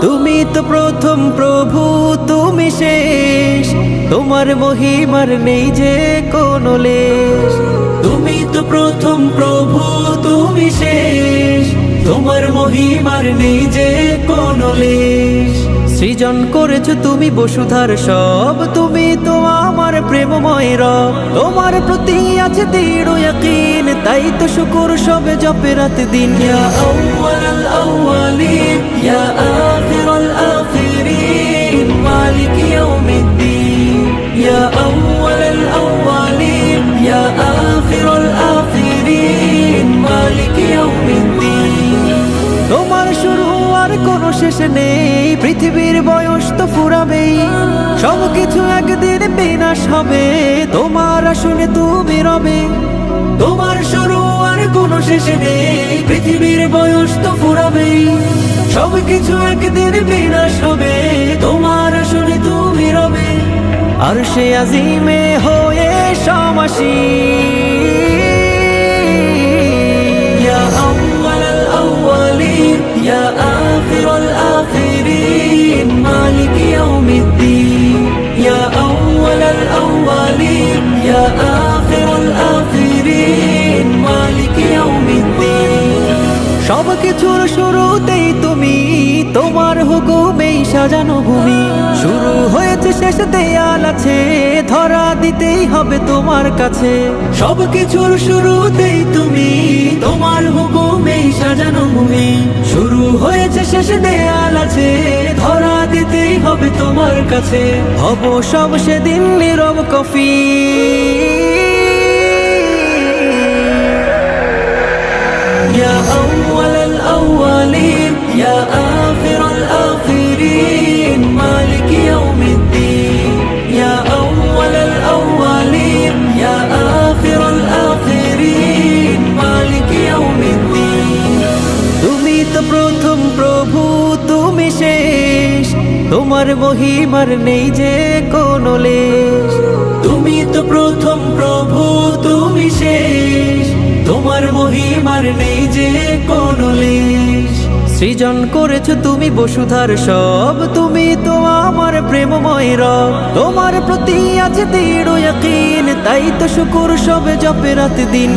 তুমি তো প্রথম প্রভু, তুমি শেষ। তোমার মহিমার নেই যে কোন লেশ। তুমি তো প্রথম প্রভু, তুমি শেষ। তোমার মহিমার নেই যে কোন লেশ। সৃজন করেছ তুমি বসুধার সব, তুমি প্রেমময় রব, তোমার প্রতি আছে দৃঢ় ইয়াকিন। তাই তো শুকর সবে জপে রাত দিন। ইয়া আউয়াল আউয়ালিন, ইয়া আখিরাল শেষ নেই। পৃথিবীর বয়স তো ফুরাবেই। সব কিছু একদিন বিনাশ হবে। তোমার আসনে তুমি রবে। তোমার শুরু আর কোনো শেষ নেই। পৃথিবীর বয়স তো ফুরাবেই। সব কিছু একদিন বিনাশ হবে। তোমার আসনে তুমি রবে। আর সে আজিমে হয়ে সমাসী। সব কিছুর শুরুতেই তুমি তোমার হুকুমেই সাজানো ভূমি শুরু হয়েছে শেষ দেয়াল আছে ধরা দিতেই হবে তোমার কাছে সব কিছুর শুরুতেই তুমি তোমার হুকুমেই সাজানো ভূমি শুরু হয়েছে শেষ দেয়াল আছে ধরা দিতেই হবে তোমার কাছে হব সব সেদিন নীরব কফি يا أول الأولين يا آخر الآخرين مالك يوم الدين يا أول الأولين يا آخر الآخرين مالك يوم الدين তুমি তো প্রথম প্রভু তুমি শেষ তোমার মহিমার নেই যে কোনো লেশ তুমি তো প্রথম প্রভু তুমি শেষ তোমার মহিমার নেই যে কোনো লেশ সৃজন করেছ তুমি বসুধার সব, তুমি তো আমার প্রেমময় রব। তোমার প্রতি আছে দৃঢ় তাই তো শুকুর সবে জপে রাত দিন।